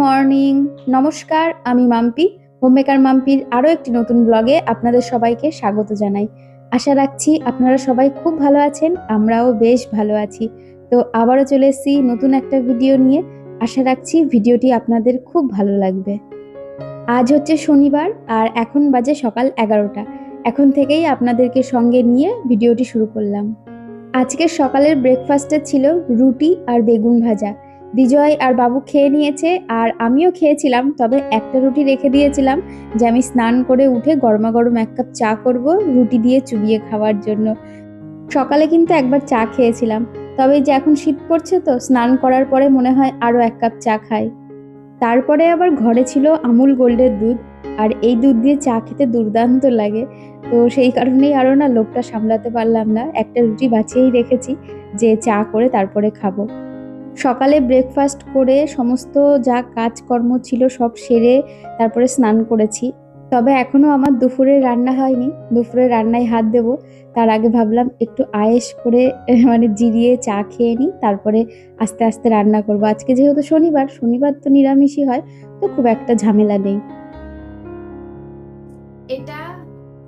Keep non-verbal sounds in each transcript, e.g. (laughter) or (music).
Morning. নমস্কার, আমি Mampi. Homemaker মাম্পির আরও একটি নতুন ব্লগে আপনাদের সবাইকে স্বাগত জানাই। আশা রাখছি আপনারা সবাই খুব ভালো আছেন, আমরাও বেশ ভালো আছি। তো আবারও চলে এসেছি নতুন একটা ভিডিও নিয়ে। আশা রাখছি ভিডিওটি আপনাদের খুব ভালো লাগবে। আজ হচ্ছে শনিবার আর এখন বাজে সকাল এগারোটা। এখন থেকেই আপনাদেরকে সঙ্গে নিয়ে ভিডিওটি শুরু করলাম। আজকের সকালের ব্রেকফাস্টে ছিল রুটি আর বেগুন ভাজা। বিজয় আর বাবু খেয়ে নিয়েছে আর আমিও খেয়েছিলাম, তবে একটা রুটি রেখে দিয়েছিলাম যে আমি স্নান করে উঠে গরমা গরম এক কাপ চা করব রুটি দিয়ে চুবিয়ে খাওয়ার জন্য। সকালে কিন্তু একবার চা খেয়েছিলাম, তবে যে এখন শীত পড়ছে তো স্নান করার পরে মনে হয় আরও এক কাপ চা খাই। তারপরে আবার ঘরে ছিল আমুল গোল্ডের দুধ আর এই দুধ দিয়ে চা খেতে দুর্দান্ত লাগে। তো সেই কারণেই আরও না লোকটা সামলাতে পারলাম না, একটা রুটি বাঁচিয়েই রেখেছি যে চা করে তারপরে খাব। সকালে ব্রেকফাস্ট করে সমস্ত যা কাজকর্ম ছিল সব সেরে তারপরে স্নান করেছি। তবে এখনও আমার দুপুরে রান্না হয়নি। দুপুরে রান্নায় হাত দেব। তার আগে ভাবলাম একটু আয়েস করে (laughs) মানে জিরিয়ে চা খেয়ে নিই, তারপরে আস্তে আস্তে রান্না করব। আজকে যেহেতু শনিবার শনিবার তো নিরামিষই হয়, তো খুব একটা ঝামেলা নেই। এটা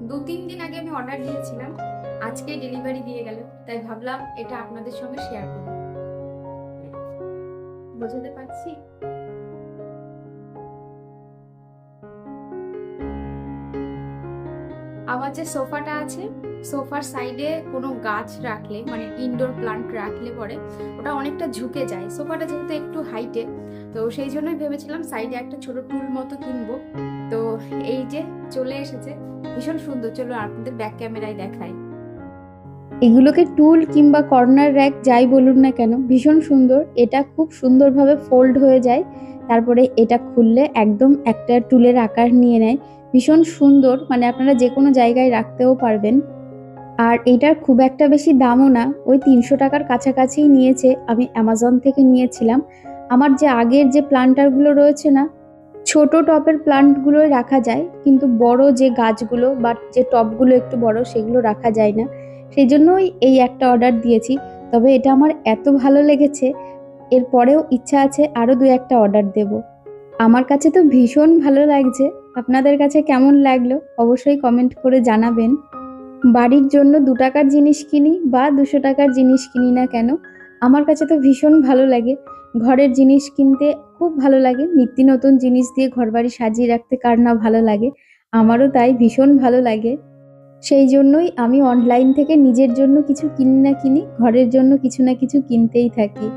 দু তিন দিন আগে আমি অর্ডার দিয়েছিলাম। আজকে ডেলিভারি দিয়ে গেল। তাই ভাবলাম এটা আপনাদের সঙ্গে শেয়ার করব। বোঝাতে পারছি? আমার যে সোফাটা আছে, সোফার সাইডে কোনো গাছ রাখলে মানে ইনডোর প্লান্ট রাখলে পরে ওটা অনেকটা ঝুঁকে যায়। সোফাটা যেহেতু একটু হাইটে তো সেই জন্যই ভেবেছিলাম সাইডে একটা ছোট টুল মতো কিনবো। তো এই যে চলে এসেছে, ভীষণ সুন্দর। চলো আপনাদের ব্যাক ক্যামেরায় দেখাই। এগুলোকে টুল কিংবা কর্নার র্যাক যাই বলুন না কেন, ভীষণ সুন্দর। এটা খুব সুন্দরভাবে ফোল্ড হয়ে যায়। তারপরে এটা খুললে একদম একটা টুলের আকার নিয়ে নেয়। ভীষণ সুন্দর মানে আপনারা যে কোনো জায়গায় রাখতেও পারবেন। আর এটার খুব একটা বেশি দামও না, ওই তিনশো টাকার কাছাকাছিই নিয়েছে, আমি অ্যামাজন থেকে নিয়েছিলাম। আমার যে আগের যে প্লান্টারগুলো রয়েছে না, ছোট টপের প্লান্টগুলোই রাখা যায়, কিন্তু বড় যে গাছগুলো বা যে টপগুলো একটু বড়, সেগুলো রাখা যায় না। সেই জন্যই এই একটা অর্ডার দিয়েছি। তবে এটা আমার এত ভালো লেগেছে, এরপরেও ইচ্ছা আছে আরও দু একটা অর্ডার দেব। আমার কাছে তো ভীষণ ভালো লাগছে। আপনাদের কাছে কেমন লাগল অবশ্যই কমেন্ট করে জানাবেন। বাড়ির জন্য দু টাকার জিনিস কিনি বা দুশো টাকার জিনিস কিনি না কেন, আমার কাছে তো ভীষণ ভালো লাগে। ঘরের জিনিস কিনতে খুব ভালো লাগে, নিত্য নতুন জিনিস দিয়ে ঘরবাড়ি সাজিয়ে রাখতে কার না ভালো লাগে, আমারও তাই ভীষণ ভালো লাগে। সেই জন্যই আমি অনলাইন থেকে নিজের জন্য কিছু কিনি না কিনি, ঘরের জন্য কিছু না কিছু কিনতেই থাকি।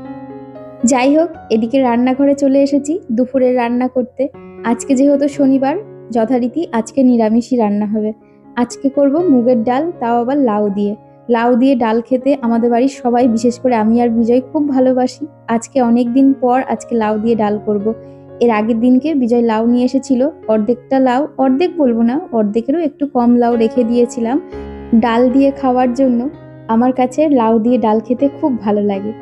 যাই হোক, এদিকে রান্নাঘরে চলে এসেছি দুপুরে রান্না করতে। আজকে যেহেতু শনিবার, যথারীতি আজকে নিরামিষই রান্না হবে। আজকে করব মুগের ডাল, তাও আবার লাউ দিয়ে। লাউ দিয়ে ডাল খেতে আমাদের বাড়ির সবাই, বিশেষ করে আমি আর বিজয়, খুব ভালোবাসি। আজকে অনেক দিন পর আজকে লাউ দিয়ে ডাল করব। এর আগের দিনকে বিজয় লাউ নিয়ে এসেছিল। অর্ধেকটা লাউ, অর্ধেক বলব না, অর্ধেকেরও একটু কম লাউ রেখে দিয়েছিলাম ডাল দিয়ে খাওয়ার জন্য। আমার কাছে লাউ দিয়ে ডাল খেতে খুব ভালো লাগে।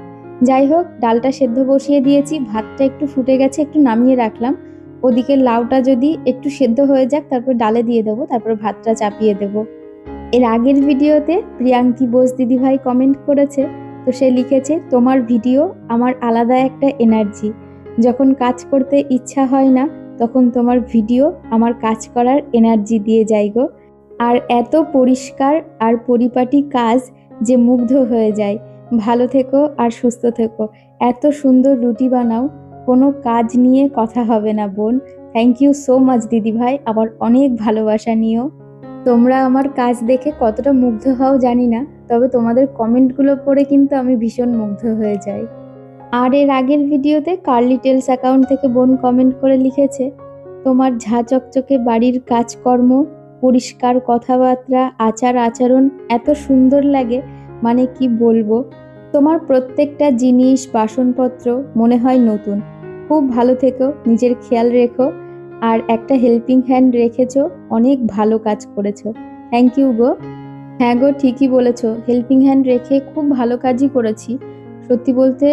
যাই হোক, ডালটা সেদ্ধ বসিয়ে দিয়েছি, ভাতটা একটু ফুটে গেছে, একটু নামিয়ে রাখলাম। ওদিকে লাউটা যদি একটু সেদ্ধ হয়ে যাক, তারপর ডালে দিয়ে দেবো, তারপর ভাতটা চাপিয়ে দেবো। এর আগের ভিডিওতে প্রিয়াঙ্কি বোস দিদিভাই কমেন্ট করেছে, তো সে লিখেছে, তোমার ভিডিও আমার আলাদা একটা এনার্জি যখন কাজ করতে ইচ্ছা হয় না, তখন তোমার ভিডিও আমার কাজ করার এনার্জি দিয়ে যাই গো। আর এত পরিষ্কার আর পরিপাটি কাজ যে মুগ্ধ হয়ে যায়। ভালো থেকো আর সুস্থ থেকো। এত সুন্দর রুটি বানাও। কোনো কাজ নিয়ে কথা হবে না বোন। থ্যাংক ইউ সো মাচ দিদিভাই আবার অনেক ভালোবাসা নিও। তোমরা আমার কাজ দেখে কতটা মুগ্ধ হও জানি না, তবে তোমাদের কমেন্টগুলো পড়ে কিন্তু আমি ভীষণ মুগ্ধ হয়ে যাই। আর এর আগের ভিডিওতে কার্লি টেলস অ্যাকাউন্ট থেকে বোন কমেন্ট করে লিখেছে, তোমার ঝা চকচকে বাড়ির কাজকর্ম, পরিষ্কার কথাবার্তা, আচার আচরণ এত সুন্দর লাগে মানে কি বলব? তোমার প্রত্যেকটা জিনিস, বাসনপত্র মনে হয় নতুন। খুব ভালো থেকো, নিজের খেয়াল রেখো, আর একটা হেল্পিং হ্যান্ড রেখেছো, অনেক ভালো কাজ করেছ। থ্যাংক ইউ গো। হ্যাঁ গো, ঠিকই বলেছ। হেল্পিং হ্যান্ড রেখে খুব ভালো কাজই করেছি। সত্যি বলতে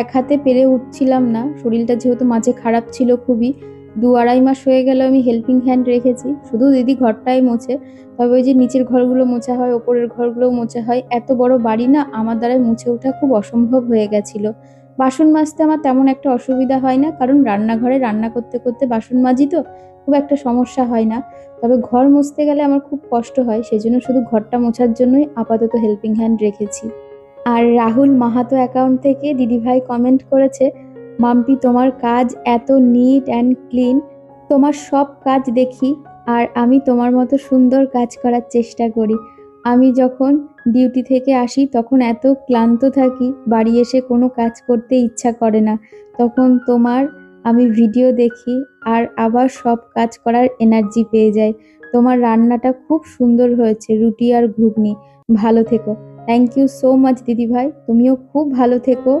এক হাতে পেরে উঠছিলাম না। শরীরটা যেহেতু মাঝে খারাপ ছিল খুবই, দু আড়াই মাস হয়ে গেল আমি হেল্পিং হ্যান্ড রেখেছি। শুধু দিদি ঘরটাই মোছে, তবে ওই যে নিচের ঘরগুলো মোছা হয়, ওপরের ঘরগুলোও মোছা হয়, এত বড় বাড়ি না আমার দ্বারাই মুছে ওঠা খুব অসম্ভব হয়ে গেছিল। বাসন মাজতে আমার তেমন একটা অসুবিধা হয় না, কারণ রান্নাঘরে রান্না করতে করতে বাসন মাজি তো, খুব একটা সমস্যা হয় না। তবে ঘর মুছতে গেলে আমার খুব কষ্ট হয়, সেজন্য শুধু ঘরটা মোছার জন্যই আপাতত হেল্পিং হ্যান্ড রেখেছি। আর রাহুল মাহাতো অ্যাকাউন্ট থেকে দিদিভাই কমেন্ট করেছে, মাম্পি, তোমার কাজ এত নিট অ্যান্ড ক্লিন তোমার সব কাজ দেখি, আর আমি তোমার মতো সুন্দর কাজ করার চেষ্টা করি। আমি যখন ডিউটি থেকে আসি, তখন এত ক্লান্ত থাকি, বাড়ি এসে কোনো কাজ করতে ইচ্ছা করে না। তখন তোমার আমি ভিডিও দেখি, আর আবার সব কাজ করার এনার্জি পেয়ে যাই। তোমার রান্নাটা খুব সুন্দর হয়েছে, রুটি আর ঘুগনি। ভালো থেকো। থ্যাংক ইউ সো মাচ দিদিভাই তুমিও খুব ভালো থেকো।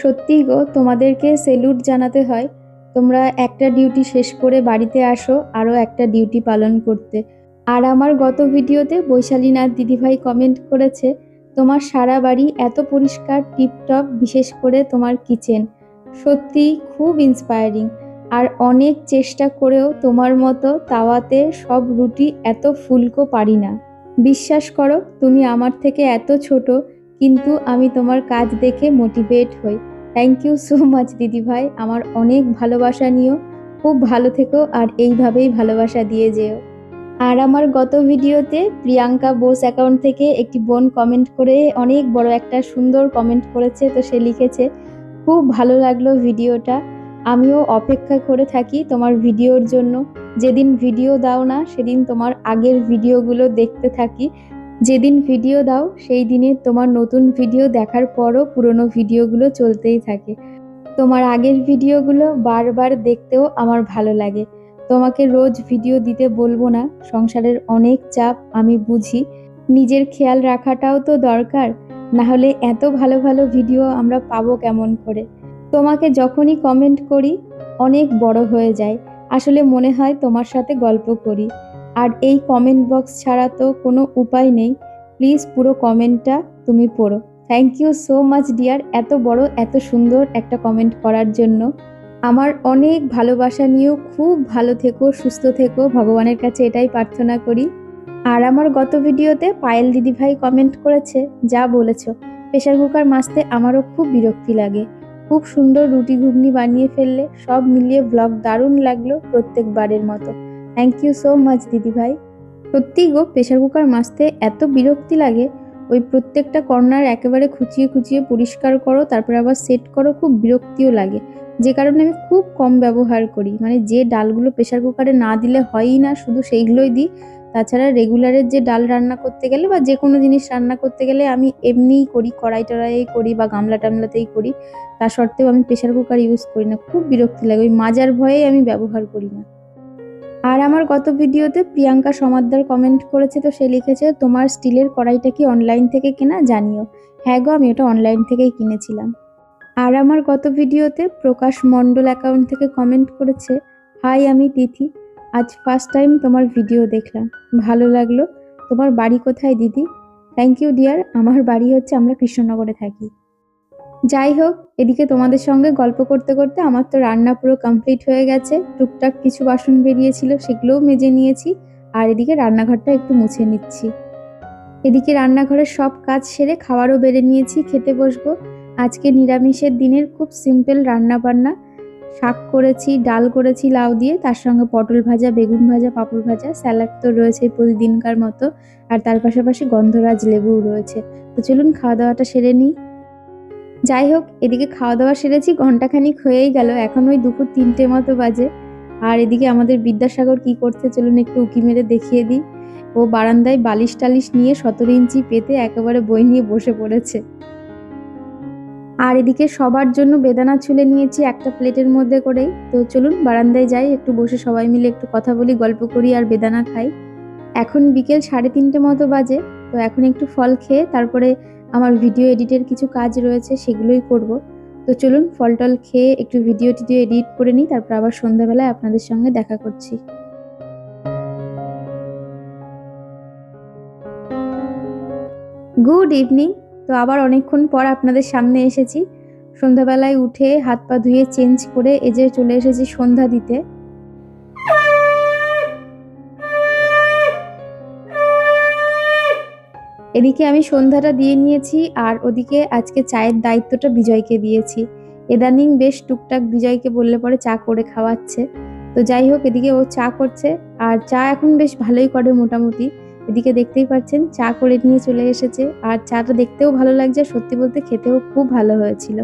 সত্যি গো, তোমাদেরকে সেলুট জানাতে হয়। তোমরা একটা ডিউটি শেষ করে বাড়িতে আসো, আরও একটা ডিউটি পালন করতে। আর আমার গত ভিডিওতে বৈশালীনাথ দিদিভাই কমেন্ট করেছে, তোমার সারা বাড়ি এত পরিষ্কার টিপটপ বিশেষ করে তোমার কিচেন সত্যি খুব ইন্সপায়ারিং আর অনেক চেষ্টা করেও তোমার মতো তাওয়াতে সব রুটি এত ফুলকো পারি না। বিশ্বাস করো, তুমি আমার থেকে এত ছোট, কিন্তু আমি তোমার কাজ দেখে মোটিভেট হই। থ্যাংক ইউ সো মাচ দিদিভাই আমার অনেক ভালোবাসা নিও। খুব ভালো থেকো আর এইভাবেই ভালোবাসা দিয়ে যেও। আর আমার গত ভিডিওতে প্রিয়াঙ্কা বোস অ্যাকাউন্ট থেকে একটি বোন কমেন্ট করে অনেক বড় একটা সুন্দর কমেন্ট করেছে, তো সে লিখেছে, খুব ভালো লাগল ভিডিওটা। আমিও অপেক্ষা করে থাকি তোমার ভিডিওর জন্য। যেদিন ভিডিও দাও না, সেদিন তোমার আগের ভিডিওগুলো দেখতে থাকি। যেদিন ভিডিও দাও, সেই দিনে তোমার নতুন ভিডিও দেখার পরও পুরনো ভিডিওগুলো চলতেই থাকে। তোমার আগের ভিডিওগুলো বারবার দেখতেও আমার ভালো লাগে। তোমাকে রোজ ভিডিও দিতে বলব না, সংসারের অনেক চাপ আমি বুঝি। নিজের খেয়াল রাখাটাও তো দরকার, না হলে এত ভালো ভালো ভিডিও আমরা পাবো কেমন করে? তোমাকে যখনই কমেন্ট করি, অনেক বড় হয়ে যায়। আসলে মনে হয় তোমার সাথে গল্প করি। আর এই কমেন্ট বক্স ছাড়া তো কোনো উপায় নেই। প্লিজ পুরো কমেন্টটা তুমি পড়ো। Thank you so much dear এত বড়, এত সুন্দর একটা কমেন্ট করার জন্য। আমার অনেক ভালোবাসা নিয়েও খুব ভালো থেকো, সুস্থ থেকো। ভগবানের কাছে এটাই প্রার্থনা করি। আর আমার গত ভিডিওতে পায়েল দিদিভাই কমেন্ট করেছে, যা বলেছ। প্রেশার কুকার মাজতে আমারও খুব বিরক্তি লাগে। খুব সুন্দর রুটি ঘুগনি বানিয়ে ফেললে সব মিলিয়ে ব্লগ দারুণ লাগল প্রত্যেকবারের মতো। থ্যাংক ইউ সো মাচ দিদিভাই। সত্যি গো প্রেশার কুকার মাজতে এত বিরক্তি লাগে, ওই প্রত্যেকটা কর্নার একেবারে খুঁচিয়ে খুঁচিয়ে পরিষ্কার করো, তারপরে আবার সেট করো, খুব বিরক্তিও লাগে। যে কারণে আমি খুব কম ব্যবহার করি মানে যে ডালগুলো প্রেশার কুকারে না দিলে হয়ই না, শুধু সেইগুলোই দিই। তাছাড়া রেগুলারের যে ডাল রান্না করতে গেলে বা যে কোনো জিনিস রান্না করতে গেলে আমি এমনিই করি, কড়াই টড়াইয়েই করি বা গামলা টামলাতেই করি। তা সত্ত্বেও আমি প্রেশার কুকার ইউজ করি না, খুব বিরক্তি লাগে, ওই মাজার ভয়েই আমি ব্যবহার করি না। আর আমার গত ভিডিওতে প্রিয়াঙ্কা সমাদ্দার কমেন্ট করেছে, তো সে লিখেছে, তোমার স্টিলের কড়াইটা কি অনলাইন থেকে কেনা? জানিও। হ্যাঁ গো, আমি ওটা অনলাইন থেকেই কিনেছিলাম। আর আমার গত ভিডিওতে প্রকাশ মণ্ডল অ্যাকাউন্ট থেকে কমেন্ট করেছে, হাই, আমি তিথি। আজ ফার্স্ট টাইম তোমার ভিডিও দেখলাম। ভালো লাগল। তোমার বাড়ি কোথায়, দিদি? থ্যাংক ইউ ডিয়ার আমার বাড়ি হচ্ছে আমরা কৃষ্ণনগরে থাকি। যাই হোক, এদিকে তোমাদের সঙ্গে গল্প করতে করতে আমার তো রান্না পুরো কমপ্লিট হয়ে গেছে। টুকটাক কিছু বাসন বেরিয়েছিল, সেগুলোও মেজে নিয়েছি। আর এদিকে রান্নাঘরটা একটু মুছে নিচ্ছি। এদিকে রান্নাঘরের সব কাজ সেরে খাবারও বেড়ে নিয়েছি, খেতে বসবো। আজকে নিরামিষের দিনের খুব সিম্পল রান্না বান্না শাক করেছি, ডাল করেছি, লাউ দিয়ে, তার সঙ্গে পটল ভাজা, বেগুন ভাজা, পাঁপড় ভাজা, স্যালাড তো রয়েছে প্রতিদিনকার মতো, আর তার পাশাপাশি গন্ধরাজ লেবুও রয়েছে। তো চলুন খাওয়া দাওয়াটা সেরে নিই। যাই হোক, এদিকে খাওয়া দাওয়া সেরেছি ঘন্টাখানিক হয়েই গেল, এখন ওই দুপুর তিনটে মতো বাজে। আর এদিকে আমাদের বিদ্যাসাগর কি করছে চলুন একটু উকি মেরে দেখিয়ে দিই। ও বারান্দায় বালিশ টালিশ নিয়ে সতেরো ইঞ্চি পেতে একেবারে বই নিয়ে বসে পড়েছে। আর এদিকে সবার জন্য বেদানা ছুলে নিয়েছি একটা প্লেটের মধ্যে করেই। তো চলুন, বারান্দায় যাই, একটু বসে সবাই মিলে একটু কথা বলি, গল্প করি আর বেদানা খাই। এখন বিকেল সাড়ে তিনটে মতো বাজে, তো এখন একটু ফল খেয়ে তারপরে আমার ভিডিও এডিটের কিছু কাজ রয়েছে সেগুলোই করব। তো চলুন ফল টল খেয়ে একটু ভিডিও টিডিও এডিট করে নিই, তারপর আবার সন্ধ্যাবেলায় আপনাদের সঙ্গে দেখা করছি। গুড ইভিনিং তো আবার অনেকক্ষণ পর আপনাদের সামনে এসেছি। সন্ধ্যাবেলায় উঠে হাত পা ধুয়ে চেঞ্জ করে এই যে চলে এসেছি সন্ধ্যা দিতে। এদিকে আমি সন্ধ্যাটা দিয়ে নিয়েছি আর ওদিকে আজকে চায়ের দায়িত্বটা বিজয়কে দিয়েছি। ইদানিং বেশ টুকটাক বিজয়কে বললে পরে চা করে খাওয়াচ্ছে। তো যাই হোক, এদিকে ও চা করছে আর চা এখন বেশ ভালোই করে মোটামুটি। এদিকে দেখতেই পাচ্ছেন, চা করে নিয়ে চলে এসেছে। আর চাটা দেখতেও ভালো লাগছে, সত্যি বলতে খেতেও খুব ভালো হয়েছিল।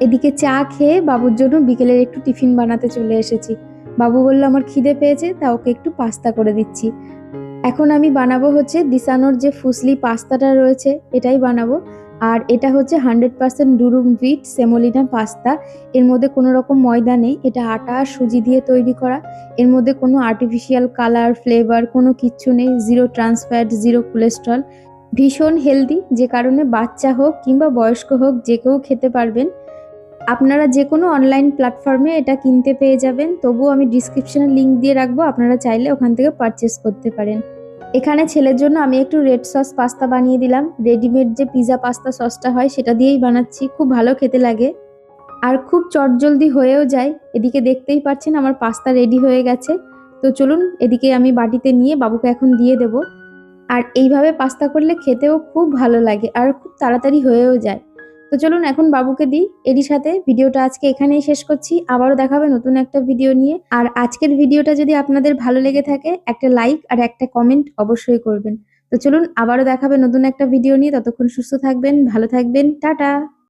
এদিকে চা খেয়ে বাবুর জন্য বিকেলের একটু টিফিন বানাতে চলে এসেছি। বাবু বলল, আমার খিদে পেয়েছে, তা ওকে একটু পাস্তা করে দিচ্ছি। এখন আমি বানাবো হচ্ছে দিসানোর যে ফুসলি পাস্তাটা রয়েছে, এটাই বানাবো। আর এটা হচ্ছে hundred percent durum wheat semolina pasta. এর মধ্যে কোনো রকম ময়দা নেই, এটা আটা আর সুজি দিয়ে তৈরি করা। এর মধ্যে কোনো আর্টিফিশিয়াল কালার ফ্লেভার কোনো কিচ্ছু নেই zero trans fat zero cholesterol ভীষণ হেলদি যে কারণে বাচ্চা হোক কিংবা বয়স্ক হোক, যে কেউ খেতে পারবেন। আপনারা যে কোনো অনলাইন প্ল্যাটফর্মে এটা কিনতে পেয়ে যাবেন। তবুও আমি ডিসক্রিপশনে লিংক দিয়ে রাখব, আপনারা চাইলে ওখান থেকে পারচেস করতে পারেন। এখানে ছেলের জন্য আমি একটু রেড সস পাস্তা বানিয়ে দিলাম। রেডিমেড যে পিৎজা পাস্তা সসটা হয়, সেটা দিয়েই বানাচ্ছি। খুব ভালো খেতে লাগে। আর খুব চটজলদি হয়েও যায়। এদিকে দেখতেই পাচ্ছেন আমার পাস্তা রেডি হয়ে গেছে। তো চলুন এদিকে আমি বাটিতে নিয়ে বাবুকে এখন দিয়ে দেব। আর এইভাবে পাস্তা করলে খেতেও খুব ভালো লাগে আর খুব তাড়াতাড়ি হয়েও যায়। তো চলুন এখন বাবুকে দিই। এরই সাথে ভিডিওটা আজকে এখানেই শেষ করছি। আবারও দেখাবে নতুন একটা ভিডিও নিয়ে। আর আজকের ভিডিওটা যদি আপনাদের ভালো লেগে থাকে, একটা লাইক আর একটা কমেন্ট অবশ্যই করবেন। তো চলুন আবারও দেখাবে নতুন একটা ভিডিও নিয়ে। ততক্ষণ সুস্থ থাকবেন, ভালো থাকবেন। টাটা!